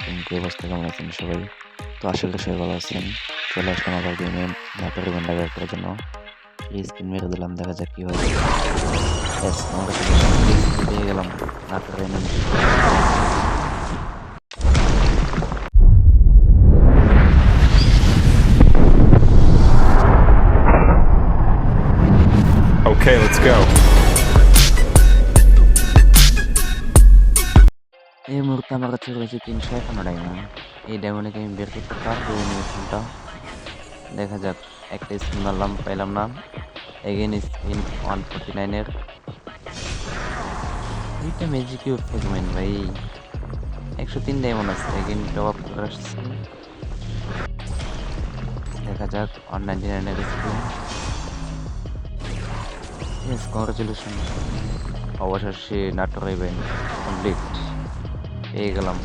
আলাইকুম কি অবস্থা কেমন আছেন সবাই? তো আশা করি সবাই ভালো আছেন। চলে আসলাম আবার গেমে নাটোর ইভেন্টটা বের করার জন্য। এই স্পিন মেরে দিলাম দেখা যাক কি হয়। পেয়ে গেলাম Natore event Okay, let's go. এই মুহূর্তে আমার কাছে রয়েছে তিনশো একান্ন ডায়মন্ড এই ডায়মন্ডে আমি বের করতে পারব ইনভেশনটা দেখা যাক, একটা স্পিন মারলাম, পাইলাম না। এগেন স্পিন ওয়ান ফোর্টি নাইনের এইটা ম্যাজিক ইউর পেগমেন্ট ভাই। একশো তিন ডায়মন্ড আছে এগেন টপ আপ করে আসছে। দেখা যাক ওয়ান নাইনটি নাইনের স্পিন কংগ্রেচুলেশন অবশেষে নাটক ইভেন্ট কমপ্লিট ஏகலம்.